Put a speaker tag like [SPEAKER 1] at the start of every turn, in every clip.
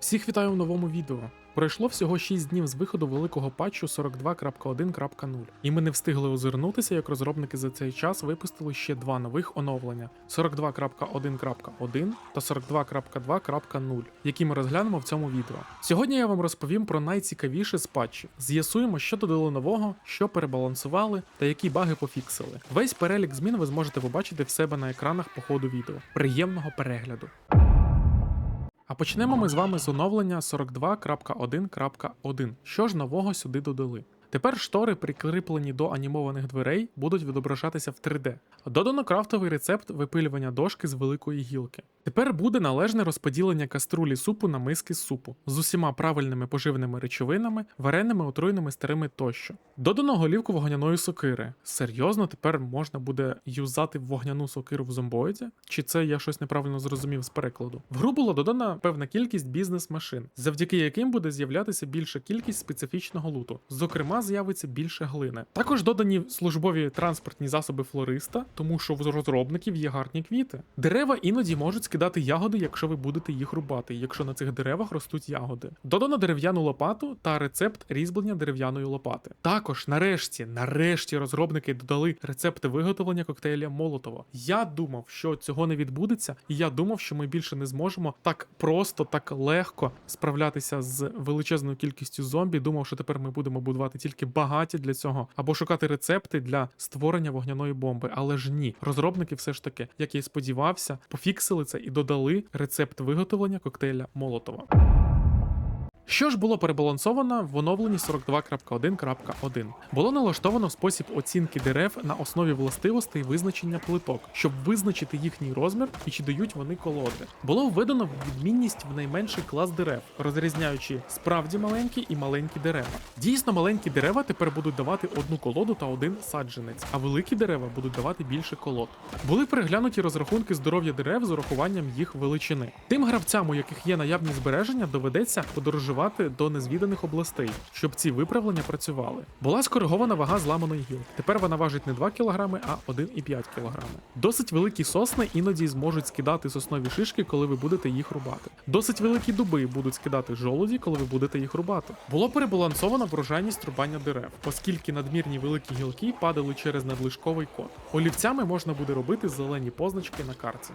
[SPEAKER 1] Всіх вітаю в новому відео. Пройшло всього 6 днів з виходу великого патчу 42.1.0, і ми не встигли озирнутися, як розробники за цей час випустили ще два нових оновлення: 42.1.1 та 42.2.0, які ми розглянемо в цьому відео. Сьогодні я вам розповім про найцікавіше з патчів. З'ясуємо, що додали нового, що перебалансували та які баги пофіксили. Весь перелік змін ви зможете побачити в себе на екранах по ходу відео. Приємного перегляду! А почнемо ми з вами з оновлення 42.1.1. Що ж нового сюди додали? Тепер штори, прикріплені до анімованих дверей, будуть відображатися в 3D. Додано крафтовий рецепт випилювання дошки з великої гілки. Тепер буде належне розподілення каструлі супу на миски з супу з усіма правильними поживними речовинами, вареними, отруйними старими тощо. Додано голівку вогняної сокири. Серйозно, тепер можна буде юзати вогняну сокиру в зомбоїді? Чи це я щось неправильно зрозумів з перекладу? В гру була додана певна кількість бізнес-машин, завдяки яким буде з'являтися більша кількість специфічного луту. Зокрема, з'явиться більше глини. Також додані службові транспортні засоби флориста, тому що в розробників є гарні квіти. Дерева іноді можуть скидати ягоди, якщо ви будете їх рубати, якщо на цих деревах ростуть ягоди. Додано дерев'яну лопату та рецепт різьблення дерев'яної лопати. Також, нарешті, нарешті, розробники додали рецепти виготовлення коктейля Молотова. Я думав, що цього не відбудеться, і я думав, що ми більше не зможемо так просто, так легко справлятися з величезною кількістю зомбі. Думав, що тепер ми будемо будувати тільки багаті для цього, або шукати рецепти для створення вогняної бомби. Але ж ні, розробники все ж таки, як я й сподівався, пофіксили це і додали рецепт виготовлення коктейля Молотова. Що ж було перебалансовано в оновленні 42.1.1? Було налаштовано спосіб оцінки дерев на основі властивостей визначення плиток, щоб визначити їхній розмір і чи дають вони колоди. Було введено відмінність в найменший клас дерев, розрізняючи справді маленькі і маленькі дерева. Дійсно, маленькі дерева тепер будуть давати одну колоду та один саджанець, а великі дерева будуть давати більше колод. Були переглянуті розрахунки здоров'я дерев з урахуванням їх величини. Тим гравцям, у яких є наявні збереження, доведеться подорожувати до незвіданих областей, щоб ці виправлення працювали. Була скоригована вага зламаної гілки. Тепер вона важить не 2 кг, а 1,5 кг. Досить великі сосни іноді зможуть скидати соснові шишки, коли ви будете їх рубати. Досить великі дуби будуть скидати жолуді, коли ви будете їх рубати. Було перебалансовано врожайність рубання дерев, оскільки надмірні великі гілки падали через надлишковий код. Олівцями можна буде робити зелені позначки на карті.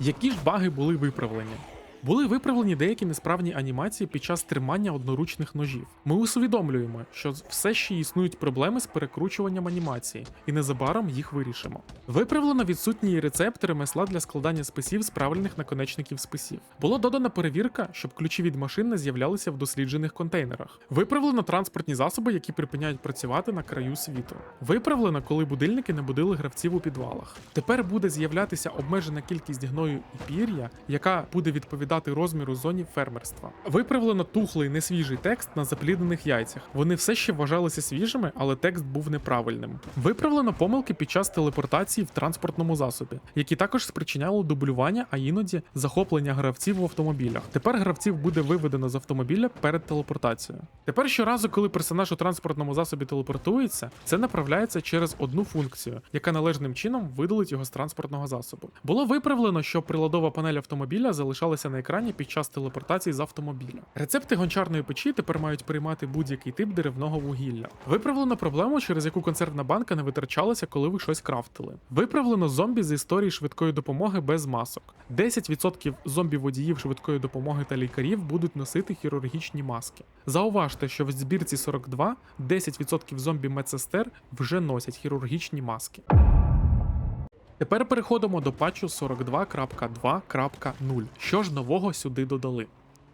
[SPEAKER 1] Які ж баги були виправлені? Були виправлені деякі несправні анімації під час тримання одноручних ножів. Ми усвідомлюємо, що все ще існують проблеми з перекручуванням анімації, і незабаром їх вирішимо. Виправлено відсутні рецепти ремесла для складання списів з правильних наконечників списів. Було додана перевірка, щоб ключі від машин не з'являлися в досліджених контейнерах. Виправлено транспортні засоби, які припиняють працювати на краю світу. Виправлено, коли будильники не будили гравців у підвалах. Тепер буде з'являтися обмежена кількість гною і пір'я, яка буде відповідати розміру зоні фермерства. Виправлено тухлий несвіжий текст на запліднених яйцях. Вони все ще вважалися свіжими, але текст був неправильним. Виправлено помилки під час телепортації в транспортному засобі, які також спричиняли дублювання, а іноді захоплення гравців в автомобілях. Тепер гравців буде виведено з автомобіля перед телепортацією. Тепер щоразу, коли персонаж у транспортному засобі телепортується, це направляється через одну функцію, яка належним чином видалить його з транспортного засобу. Було виправлено, що приладова панель автомобіля залишалася на екрані під час телепортації з автомобіля. Рецепти гончарної печі тепер мають приймати будь-який тип деревного вугілля. Виправлено проблему, через яку консервна банка не витрачалася, коли ви щось крафтили. Виправлено зомбі з історії швидкої допомоги без масок. 10% зомбі-водіїв швидкої допомоги та лікарів будуть носити хірургічні маски. Зауважте, що в збірці 42 10% зомбі-медсестер вже носять хірургічні маски. Тепер переходимо до патчу 42.2.0. Що ж нового сюди додали?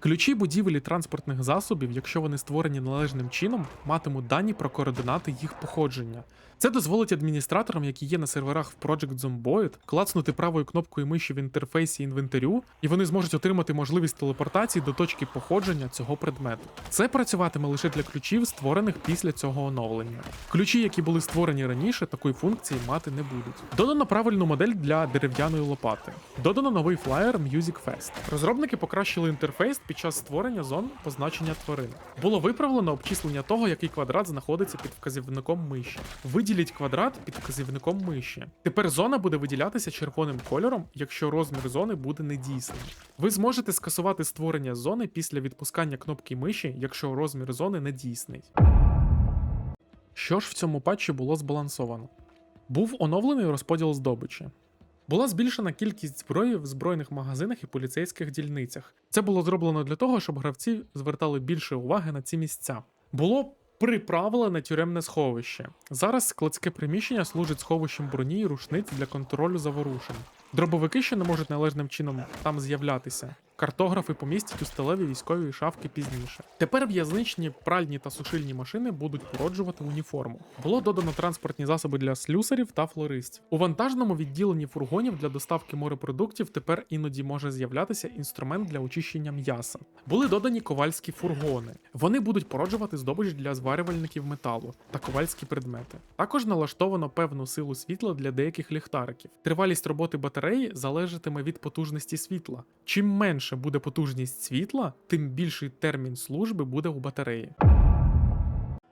[SPEAKER 1] Ключі будівель і транспортних засобів, якщо вони створені належним чином, матимуть дані про координати їх походження. Це дозволить адміністраторам, які є на серверах в Project Zomboid, клацнути правою кнопкою миші в інтерфейсі інвентарю, і вони зможуть отримати можливість телепортації до точки походження цього предмету. Це працюватиме лише для ключів, створених після цього оновлення. Ключі, які були створені раніше, такої функції мати не будуть. Додано правильну модель для дерев'яної лопати. Додано новий флаєр Music Fest. Розробники покращили інтерфейс під під час створення зон позначення тварин. Було виправлено обчислення того, який квадрат знаходиться під вказівником миші. Виділіть квадрат під вказівником миші. Тепер зона буде виділятися червоним кольором, якщо розмір зони буде недійсним. Ви зможете скасувати створення зони після відпускання кнопки миші, якщо розмір зони недійсний. Що ж в цьому патчі було збалансовано? Був оновлений розподіл здобичі. Була збільшена кількість зброї в збройних магазинах і поліцейських дільницях. Це було зроблено для того, щоб гравці звертали більше уваги на ці місця. Було приправлене тюремне сховище. Зараз складське приміщення служить сховищем броні і рушниць для контролю заворушень. Дробовики ще не можуть належним чином там з'являтися. Картографи помістять у сталеві військові шафки пізніше. Тепер в'язничні пральні та сушильні машини будуть породжувати уніформу. Було додано транспортні засоби для слюсарів та флористів. У вантажному відділенні фургонів для доставки морепродуктів тепер іноді може з'являтися інструмент для очищення м'яса. Були додані ковальські фургони. Вони будуть породжувати здобич для зварювальників металу та ковальські предмети. Також налаштовано певну силу світла для деяких ліхтариків. Тривалість роботи батареї залежатиме від потужності світла. Чим менше буде потужність світла, тим більший термін служби буде у батареї.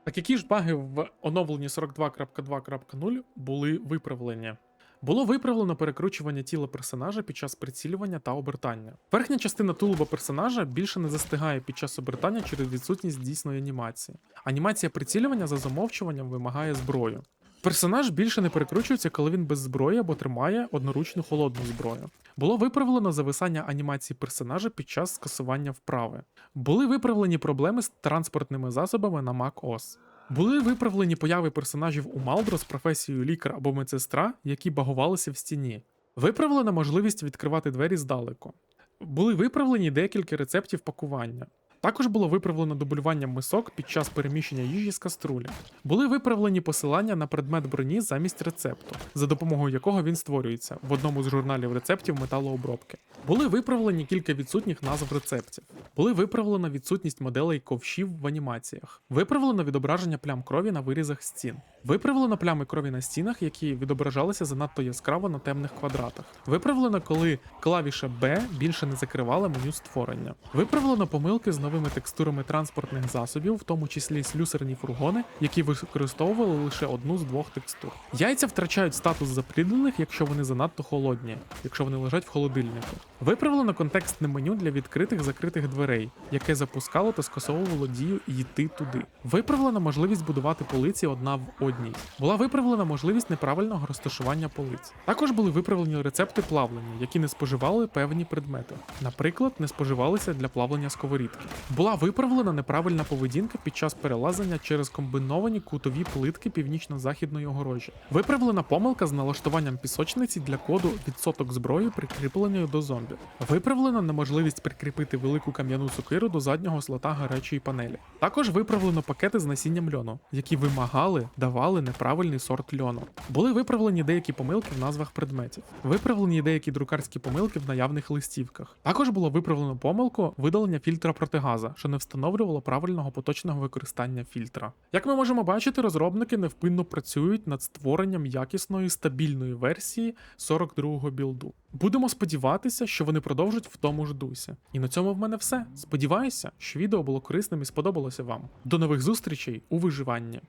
[SPEAKER 1] Так які ж баги в оновленні 42.2.0 були виправлені? Було виправлено перекручування тіла персонажа під час прицілювання та обертання. Верхня частина тулуба персонажа більше не застигає під час обертання через відсутність дійсної анімації. Анімація прицілювання за замовчуванням вимагає зброю. Персонаж більше не перекручується, коли він без зброї або тримає одноручну холодну зброю. Було виправлено зависання анімації персонажа під час скасування вправи. Були виправлені проблеми з транспортними засобами на Mac OS. Були виправлені появи персонажів у Малдро з професією лікар або медсестра, які багувалися в стіні. Виправлена можливість відкривати двері здалеку. Були виправлені декілька рецептів пакування. Також було виправлено дублювання мисок під час переміщення їжі з каструлі. Були виправлені посилання на предмет броні замість рецепту, за допомогою якого він створюється в одному з журналів рецептів металообробки. Були виправлені кілька відсутніх назв рецептів. Були виправлена відсутність моделей ковшів в анімаціях. Виправлено відображення плям крові на вирізах стін. Виправлено плями крові на стінах, які відображалися занадто яскраво на темних квадратах. Виправлено, коли клавіша B більше не закривала меню створення. Виправлено помилки з новими текстурами транспортних засобів, в тому числі слюсарні фургони, які використовували лише одну з двох текстур. Яйця втрачають статус запліднених, якщо вони занадто холодні, якщо вони лежать в холодильнику. Виправлено контекстне меню для відкритих закритих дверей, яке запускало та скасовувало дію йти туди. Виправлена можливість будувати полиці одна в одній. Була виправлена можливість неправильного розташування полиць. Також були виправлені рецепти плавлення, які не споживали певні предмети. Наприклад, не споживалися для плавлення сковорідки. Була виправлена неправильна поведінка під час перелазення через комбіновані кутові плитки північно-західної огорожі. Виправлена помилка з налаштуванням пісочниці для коду відсоток зброї, прикріпленої до зомбі. Виправлена неможливість прикріпити велику кам'яну сокиру до заднього слота гарячої панелі. Також виправлено пакети з насінням льону, які вимагали, давали неправильний сорт льону. Були виправлені деякі помилки в назвах предметів. Виправлені деякі друкарські помилки в наявних листівках. Також було виправлено помилку видалення фільтра протигаза, що не встановлювало правильного поточного використання фільтра. Як ми можемо бачити, розробники невпинно працюють над створенням якісної стабільної версії 42-го білду. Будемо сподіватися, що вони продовжать в тому ж дусі. І на цьому в мене все. Сподіваюся, що відео було корисним і сподобалося вам. До нових зустрічей у виживанні.